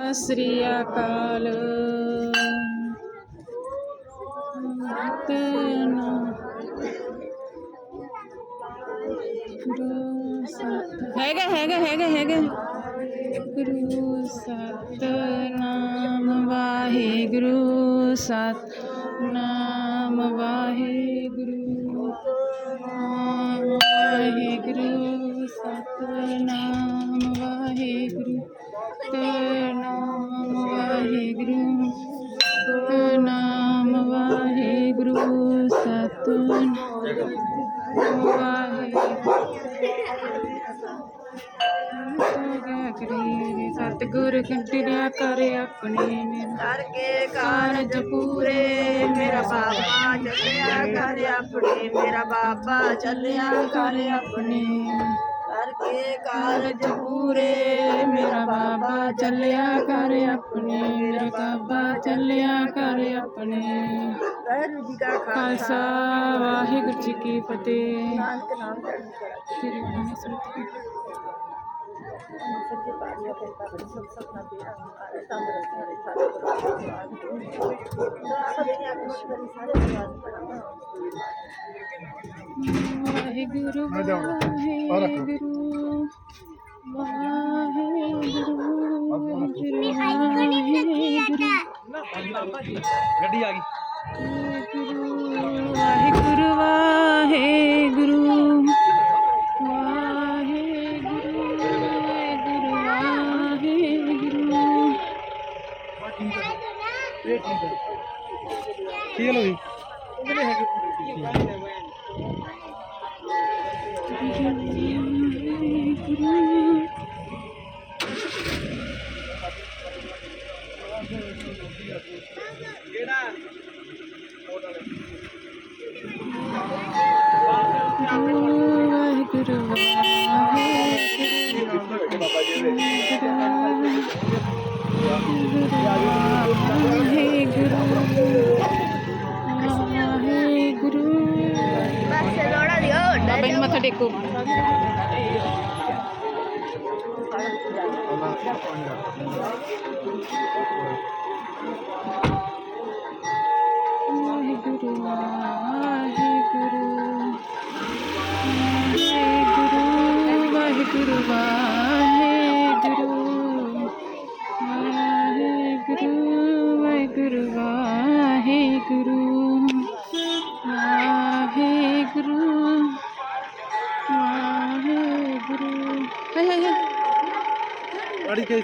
ਸ੍ਰੀ ਅਕਾਲ। ਸਤ ਹੈਗਾ ਹੈਗਾ ਹੈਗਾ ਹੈਗਾ। ਗੁਰੂ ਸਤਨਾਮ ਵਾਹਿਗੁਰੂ ਸਤਨਾਮ ਵਾਹਿਗੁਰੂ ਵਾਹਿਗੁਰੂ ਸਤਨਾਮ ਵਾਹਿਗੁਰੂ। ਸਤਨਾਮ ਸਤਨਾਮ ਵਾਹਿਗੁਰੂ ਕੰਟਿਆ ਕਰ ਆਪਣੇ ਮੇਰਾ ਕੇ ਕਾਰਜ ਪੂਰੇ ਮੇਰਾ ਬਾਬਾ ਚੱਲਿਆ ਕਰ ਆਪਣੇ, ਮੇਰਾ ਬਾਬਾ ਚੱਲਿਆ ਕਰ ਆਪਣੇ। ਕਰਕੇ ਕਾਰਜ ਪੂਰੇ ਮੇਰਾ ਬਾਬਾ ਚੱਲਿਆ ਕਰ ਆਪਣੇ, ਮੇਰਾ ਬਾਬਾ ਚੱਲਿਆ ਘਰ ਆਪਣੇ। ਵਾਹਿਗੁਰੂ ਜੀ ਕਾ ਖਾਲਸਾ। ਵਾਹਿਗੁਰੂ ਜੀ ਕੀ ਫਤਿਹ। ਨਾਨਕ ਨਾਮ ਤੇਰੇ ਮਨ ਸੁਣਤੀ ਸੱਚੇ ਪਾਤਸ਼ਾਹ ਦੇ ਪਾਤਸ਼ਾਹ ਸਭ ਸਭ ਨਾ ਦੇ ਆਕਾਰੇ ਤੰਦਰੁਸਤ ਰਹੇ ਸਾਰੇ ਸਭ ਨੇ ਆਖਿਸ਼ ਕਰੀ ਸਾਰੇ ਪਰਿਵਾਰ ਪਰਮਾ ਵਾਹਿਗੁਰੂ ਵਾਹਿਗੁਰੂ ਵਾਹਿਗੁਰੂ ਵਾਹਿਗੁਰੂ। ਗੱਡੀ ਆ ਗਈ। ਵਾਹਿਗੁਰੂ ਵਾਹਿਗੁਰੂ ਵਾਹਿਗੁਰੂ ਵਾਹਿਗੁਰੂ ਵਾਹਿਗੁਰੂ। ਇਹ ਠੀਕ ਹੈ ਠੀਕ ਹੈ ਲੋ ਜੀ ਉਹਦੇ ਹੈਗੇ। ਬਾਬੇ ਨੂੰ ਮੱਥਾ ਟੇਕੋ Thank you. Ay, ay, ay. Ahorita